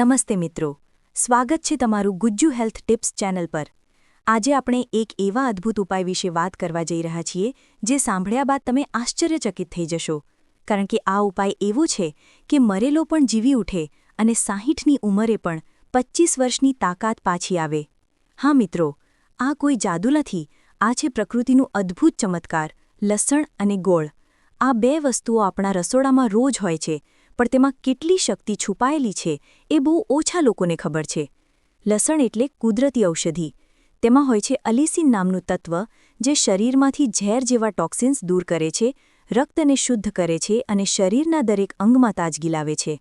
નમસ્તે મિત્રો. સ્વાગત છે તમારું ગુજ્જુ હેલ્થ ટિપ્સ ચેનલ પર. આજે આપણે એક એવા અદ્ભુત ઉપાય વિશે વાત કરવા જઈ રહ્યા છીએ, જે સાંભળ્યા બાદ તમે આશ્ચર્યચકિત થઈ જશો. કારણ કે આ ઉપાય એવો છે કે મરેલો પણ જીવી ઉઠે અને સાહીઠની ઉંમરે પણ પચ્ચીસ વર્ષની તાકાત પાછી આવે. હા મિત્રો, આ કોઈ જાદુ નથી. આ છે પ્રકૃતિનું અદ્ભુત ચમત્કાર, લસણ અને ગોળ. આ બે વસ્તુઓ આપણા રસોડામાં રોજ હોય છે પણ તેમાં કેટલી શક્તિ છુપાયેલી છે એ બહુ ઓછા લોકોને ખબર છે. લસણ એટલે કુદરતી ઔષધિ. તેમાં હોય છે અલિસિન નામનું તત્વ જે શરીરમાંથી ઝેર જેવા ટોક્સિન્સ દૂર કરે છે, રક્તને શુદ્ધ કરે છે અને શરીરના દરેક અંગમાં તાજગી લાવે છે.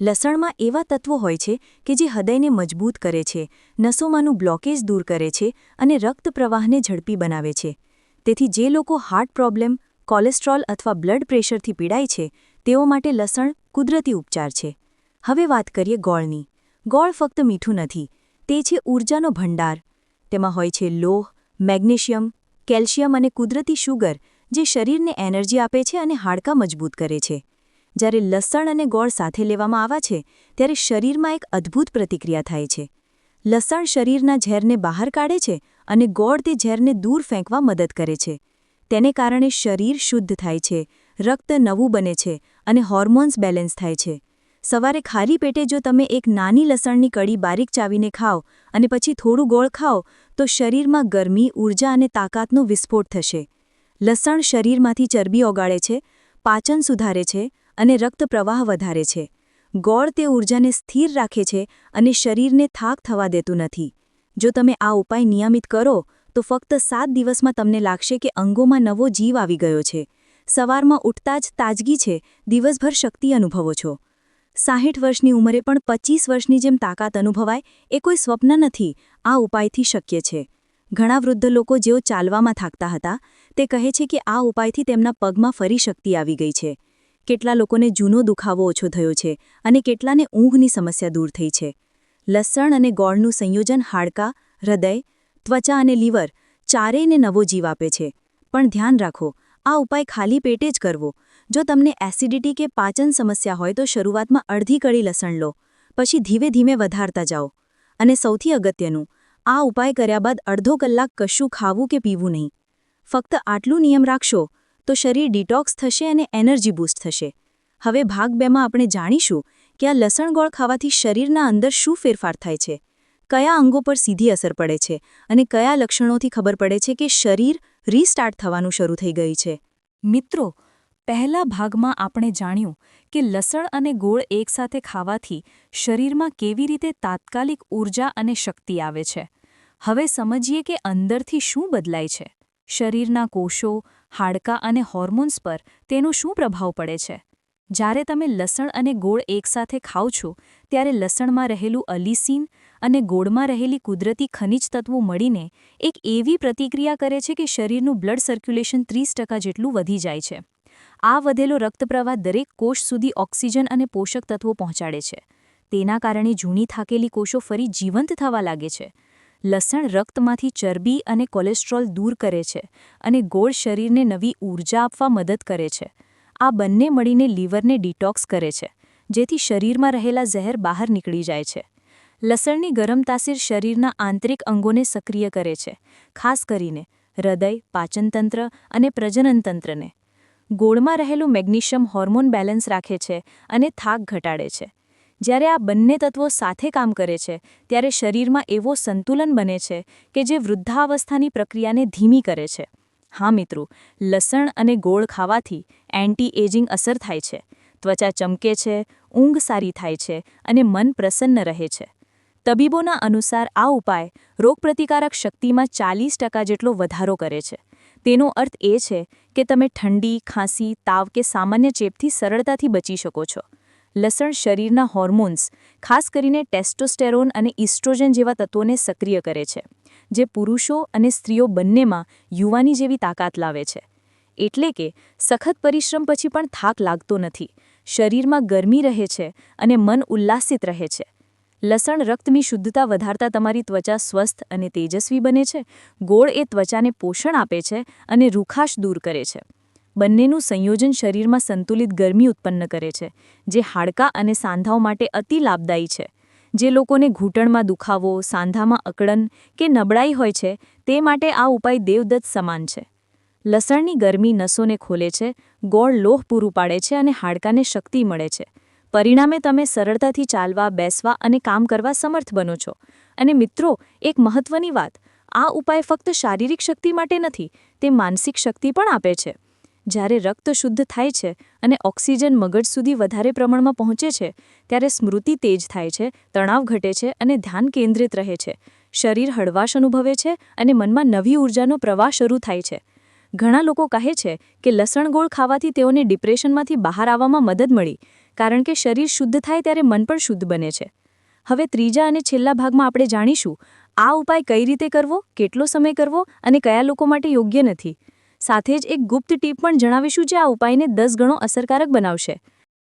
લસણમાં એવા તત્વો હોય છે કે જે હૃદયને મજબૂત કરે છે, નસોમાંનું બ્લોકેજ દૂર કરે છે અને રક્ત પ્રવાહને ઝડપી બનાવે છે. તેથી જે લોકો હાર્ટ પ્રોબ્લેમ, કોલેસ્ટ્રોલ અથવા બ્લડ પ્રેશરથી પીડાય છે તેઓ માટે લસણ કુદરતી ઉપચાર છે. હવે વાત કરીએ ગોળની. ગોળ ફક્ત મીઠું નથી, તે છે ઊર્જાનો ભંડાર. તેમાં હોય છે લોહ, મેગ્નેશિયમ, કેલ્શિયમ અને કુદરતી શુગર, જે શરીરને એનર્જી આપે છે અને હાડકાં મજબૂત કરે છે. જ્યારે લસણ અને ગોળ સાથે લેવામાં આવ્યા છે, ત્યારે શરીરમાં એક અદ્ભુત પ્રતિક્રિયા થાય છે. લસણ શરીરના ઝેરને બહાર કાઢે છે અને ગોળ તે ઝેરને દૂર ફેંકવા મદદ કરે છે. તેને કારણે શરીર શુદ્ધ થાય છે રક્ત નવું બને છે અને હોર્મોન્સ બેલેન્સ થાય છે. સવારે ખાલી પેટે જો તમે એક નાની લસણની કડી બારીક ચાવીને ખાઓ અને પછી થોડું ગોળ ખાઓ, તો શરીરમાં ગરમી ઊર્જા અને તાકાતનો વિસ્ફોટ થશે. લસણ શરીરમાંથી ચરબી ઓગાળે છે, પાચન સુધારે છે અને રક્ત પ્રવાહ વધારે છે. ગોળ તે ઊર્જાને સ્થિર રાખે છે અને શરીરને થાક થવા દેતું નથી. જો તમે આ ઉપાય નિયમિત કરો, તો ફક્ત સાત દિવસમાં તમને લાગશે કે અંગોમાં નવો જીવ આવી ગયો છે. સવારમાં ઉઠતા જ તાજગી છે. દિવસભર શક્તિ અનુભવો છો. સાહીઠ વર્ષની ઉંમરે પણ પચીસ વર્ષની જેમ તાકાત અનુભવાય એ કોઈ સ્વપ્ન નથી. આ ઉપાયથી શક્ય છે. ઘણા વૃદ્ધ લોકો જેઓ ચાલવામાં થાકતા હતા, તે કહે છે કે આ ઉપાયથી તેમના પગમાં ફરી શક્તિ આવી ગઈ છે. કેટલા લોકોને જૂનો દુખાવો ઓછો થયો છે અને કેટલાને ઊંઘની સમસ્યા દૂર થઈ છે. લસણ અને ગોળનું સંયોજન હાડકાં, હૃદય, ત્વચા અને લીવર ચારેયને નવો જીવ આપે છે. પણ ધ્યાન રાખો આ ઉપાય ખાલી પેટે જ કરવો. જો તમને એસિડિટી કે પાચન સમસ્યા હોય તો શરૂઆતમાં અડધી કળી લસણ લો, પછી ધીમે ધીમે વધારતા જાઓ. અને સૌથી અગત્યનું, આ ઉપાય કર્યા બાદ અડધો કલાક કશું ખાવું કે પીવું નહીં. ફક્ત આટલું નિયમ રાખશો, તો શરીર ડિટોક્સ થશે અને એનર્જી બૂસ્ટ થશે. હવે ભાગ બેમાં આપણે જાણીશું કે આ લસણ ગોળ ખાવાથી શરીરના અંદર શું ફેરફાર થાય છે, કયા અંગો પર સીધી અસર પડે છે અને કયા લક્ષણોથી ખબર પડે છે કે શરીર રીસ્ટાર્ટ થવાનું શરૂ થઈ ગઈ છે. મિત્રો, પહેલા ભાગમાં આપણે જાણ્યું કે લસણ અને ગોળ એકસાથે ખાવાથી શરીરમાં કેવી રીતે તાત્કાલિક ઊર્જા અને શક્તિ આવે છે. હવે સમજીએ કે અંદરથી શું બદલાય છે. શરીરના કોષો, હાડકાં અને હોર્મોન્સ પર તેનો શું પ્રભાવ પડે છે. જ્યારે તમે લસણ અને ગોળ એકસાથે ખાઓ છો, ત્યારે લસણમાં રહેલું અલિસીન અને ગોળમાં રહેલી કુદરતી ખનિજ તત્વો મળીને એક એવી પ્રતિક્રિયા કરે છે કે શરીરનું બ્લડ સર્ક્યુલેશન ત્રીસ જેટલું વધી જાય છે. આ વધેલો રક્તપ્રવાહ દરેક કોષ સુધી ઓક્સિજન અને પોષક તત્વો પહોંચાડે છે. તેના કારણે જૂની થાકેલી કોષો ફરી જીવંત થવા લાગે છે. લસણ રક્તમાંથી ચરબી અને કોલેસ્ટ્રોલ દૂર કરે છે અને ગોળ શરીરને નવી ઊર્જા આપવા મદદ કરે છે. આ બંને મળીને લીવરને ડિટોક્સ કરે છે, જેથી શરીરમાં રહેલા ઝેર બહાર નીકળી જાય છે. લસણની ગરમ તાસીર શરીરના આંતરિક અંગોને સક્રિય કરે છે, ખાસ કરીને હૃદય, પાચનતંત્ર અને પ્રજનનતંત્રને. ગોળમાં રહેલું મેગ્નેશિયમ હોર્મોન બેલેન્સ રાખે છે અને થાક ઘટાડે છે. જ્યારે આ બંને તત્વો સાથે કામ કરે છે, ત્યારે શરીરમાં એવો સંતુલન બને છે કે જે વૃદ્ધાવસ્થાની પ્રક્રિયાને ધીમી કરે છે. હા મિત્રો, લસણ અને ગોળ ખાવાથી એન્ટી એજિંગ અસર થાય છે. ત્વચા ચમકે છે, ઊંઘ સારી થાય છે અને મન પ્રસન્ન રહે છે. તબીબોના અનુસાર આ ઉપાય રોગપ્રતિકારક શક્તિમાં ચાલીસ જેટલો વધારો કરે છે. તેનો અર્થ એ છે કે તમે ઠંડી, ખાંસી, તાવ કે સામાન્ય ચેપથી સરળતાથી બચી શકો છો. લસણ શરીરના હોર્મોન્સ, ખાસ કરીને ટેસ્ટોસ્ટેરોન અને ઇસ્ટ્રોજન જેવા તત્વોને સક્રિય કરે છે. જે પુરુષો અને સ્ત્રીઓ બંનેમાં યુવાની જેવી તાકાત લાવે છે. એટલે કે, સખત પરિશ્રમ પછી પણ થાક લાગતો નથી, શરીરમાં ગરમી રહે છે અને મન ઉલ્લાસિત રહે છે. લસણ, રક્તની શુદ્ધતા વધારતા તમારી ત્વચા સ્વસ્થ અને તેજસ્વી બને છે, ગોળ એ ત્વચાને પોષણ આપે છે અને રૂખાશ દૂર કરે છે. બંનેનું સંયોજન શરીરમાં સંતુલિત ગરમી ઉત્પન્ન કરે છે, જે હાડકાં અને સાંધાઓ માટે અતિ લાભદાયી છે. જે લોકોને ઘૂંટણમાં દુખાવો, સાંધામાં અકળન કે નબળાઈ હોય છે, તે માટે આ ઉપાય દેવદત્ત સમાન છે. લસણની ગરમી નસોને ખોલે છે, ગોળ લોહ પૂરું પાડે છે અને હાડકાને શક્તિ મળે છે. પરિણામે તમે સરળતાથી ચાલવા, બેસવા અને કામ કરવા સમર્થ બનો છો. અને મિત્રો, એક મહત્વની વાત, આ ઉપાય ફક્ત શારીરિક શક્તિ માટે નથી, તે માનસિક શક્તિ પણ આપે છે. જ્યારે રક્ત શુદ્ધ થાય છે અને ઓક્સિજન મગજ સુધી વધારે પ્રમાણમાં પહોંચે છે, ત્યારે સ્મૃતિ તેજ થાય છે, તણાવ ઘટે છે અને ધ્યાન કેન્દ્રિત રહે છે. શરીર હળવાશ અનુભવે છે અને મનમાં નવી ઊર્જાનો પ્રવાહ શરૂ થાય છે. ઘણા લોકો કહે છે કે લસણગોળ ખાવાથી તેઓને ડિપ્રેશનમાંથી બહાર આવવામાં મદદ મળી, કારણ કે શરીર શુદ્ધ થાય ત્યારે મન પણ શુદ્ધ બને છે. હવે ત્રીજા અને છેલ્લા ભાગમાં આપણે જાણીશું, આ ઉપાય કઈ રીતે કરવો, કેટલો સમય કરવો અને કયા લોકો માટે યોગ્ય નથી. સાથે જ એક ગુપ્ત ટીપ પણ જણાવીશું જે આ ઉપાયને દસ ગણો અસરકારક બનાવશે.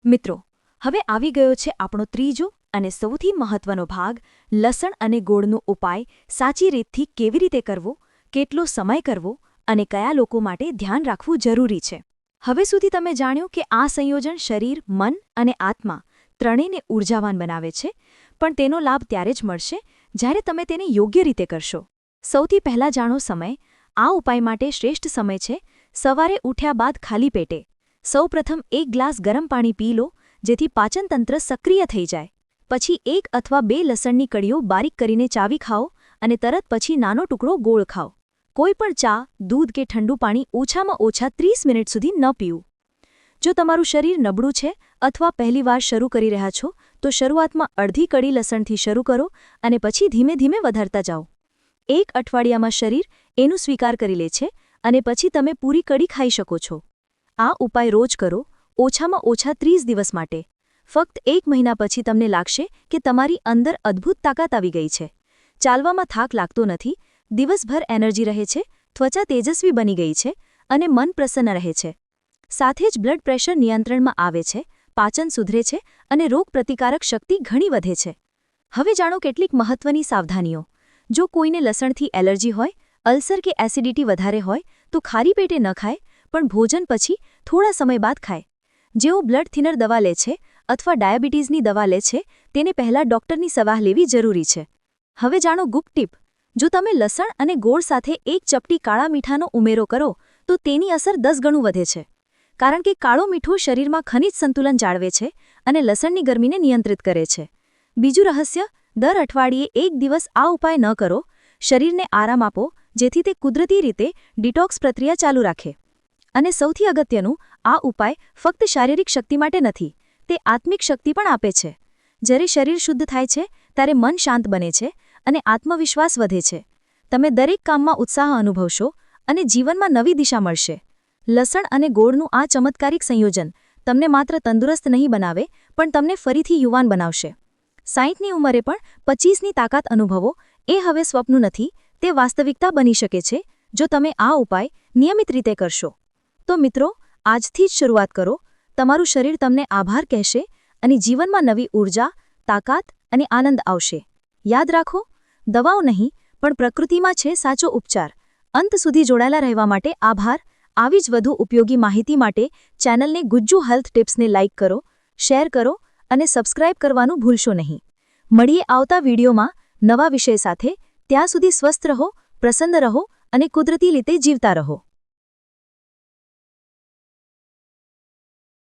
મિત્રો, હવે આવી ગયો છે આપણો ત્રીજો અને સૌથી મહત્વનો ભાગ, લસણ અને ગોળનો ઉપાય સાચી રીતથી કેવી રીતે કરવો, કેટલો સમય કરવો અને કયા લોકો માટે ધ્યાન રાખવું જરૂરી છે. હવે સુધી તમે જાણ્યું કે આ સંયોજન શરીર, મન અને આત્મા ત્રણેયને ઉર્જાવાન બનાવે છે, પણ તેનો લાભ ત્યારે જ મળશે જ્યારે તમે તેને યોગ્ય રીતે કરશો. સૌથી પહેલાં જાણો સમય આ ઉપાય માટે શ્રેષ્ઠ સમય છે. સવારે ઉઠ્યા બાદ ખાલી પેટે. સૌપ્રથમ એક ગ્લાસ ગરમ પાણી પી લો, જેથી પાચનતંત્ર સક્રિય થઈ જાય. પછી એક અથવા બે લસણની કડીઓ બારીક કરીને ચાવી ખાઓ અને તરત પછી નાનો ટુકડો ગોળ ખાઓ. કોઈ પણ ચા, દૂધ કે ઠંડુ પાણી ઓછામાં ઓછા ત્રીસ મિનિટ સુધી ન પીવું. જો તમારું શરીર નબળું છે અથવા પહેલીવાર શરૂ કરી રહ્યા છો, તો શરૂઆતમાં અડધી કડી લસણથી શરૂ કરો અને પછી ધીમે ધીમે વધારતા જાઓ. એક અઠવાડિયામાં શરીર એનું સ્વીકાર કરી લે છે અને પછી તમે પૂરી કડી ખાઈ શકો છો. આ ઉપાય રોજ કરો, ઓછામાં ઓછા ત્રીસ દિવસ માટે. ફક્ત એક મહિના પછી તમને લાગશે કે તમારી અંદર અદ્ભુત તાકાત આવી ગઈ છે. ચાલવામાં થાક લાગતો નથી, દિવસભર એનર્જી રહે છે, ત્વચા તેજસ્વી બની ગઈ છે અને મન પ્રસન્ન રહે છે. સાથે જ બ્લડ પ્રેશર નિયંત્રણમાં આવે છે, પાચન સુધરે છે અને રોગ પ્રતિકારક શક્તિ ઘણી વધે છે. હવે જાણો કેટલીક મહત્વની સાવધાનીઓ. જો કોઈને લસણથી એલર્જી હોય અલ્સર કે એસિડિટી વધારે હોય તો ખારી પેટે ન ખાય, પણ ભોજન પછી થોડા સમય બાદ ખાય. જેઓ બ્લડ થિનર દવા લે છે અથવા ડાયાબિટીસની દવા લે છે, તેને પહેલાં ડોક્ટરની સલાહ લેવી જરૂરી છે. હવે જાણો ગુપ્ત જો તમે લસણ અને ગોળ સાથે એક ચપટી કાળા મીઠાનો ઉમેરો કરો, તો તેની અસર દસ ગણું વધે છે. કારણ કે કાળો મીઠું શરીરમાં ખનિજ સંતુલન જાળવે છે અને લસણની ગરમીને નિયંત્રિત કરે છે. બીજું રહસ્ય, દર અઠવાડિયે એક દિવસ આ ઉપાય ન કરો, શરીરને આરામ આપો જેથી તે કુદરતી રીતે ડિટોક્સ પ્રક્રિયા ચાલુ રાખે. અને સૌથી અગત્યનું, આ ઉપાય ફક્ત શારીરિક શક્તિ માટે નથી, તે આત્મિક શક્તિ પણ આપે છે. જ્યારે શરીર શુદ્ધ થાય છે, ત્યારે મન શાંત બને છે અને આત્મવિશ્વાસ વધે છે. તમે દરેક કામમાં ઉત્સાહ અનુભવશો અને જીવનમાં નવી દિશા મળશે. લસણ અને ગોળનું આ ચમત્કારિક સંયોજન તમને માત્ર તંદુરસ્ત નહીં બનાવે, પણ તમને ફરીથી યુવાન બનાવશે. સાહીઠની ઉંમરે પણ પચીસની તાકાત અનુભવો, એ હવે સ્વપ્નું નથી તે વાસ્તવિકતા બની શકે છે, જો તમે આ ઉપાય નિયમિત રીતે કરશો. તો મિત્રો, આજથી જ શરૂઆત કરો. તમારું શરીર તમને આભાર કહેશે અને જીવનમાં નવી ઊર્જા તાકાત અને આનંદ આવશે. યાદ રાખો, દવાઓ નહીં, પણ પ્રકૃતિમાં છે સાચો ઉપચાર. અંત સુધી જોડાયેલા રહેવા માટે આભાર. આવી જ વધુ ઉપયોગી માહિતી માટે ચેનલને ગુજ્જુ હેલ્થ ટિપ્સને લાઇક કરો, શેર કરો અને સબસ્ક્રાઇબ કરવાનું ભૂલશો નહીં. મળીએ આવતા વિડીયોમાં નવા વિષય સાથે. ત્યાં સુધી સ્વસ્થ રહો પ્રસન્ન રહો અને કુદરતી રીતે જીવતા રહો.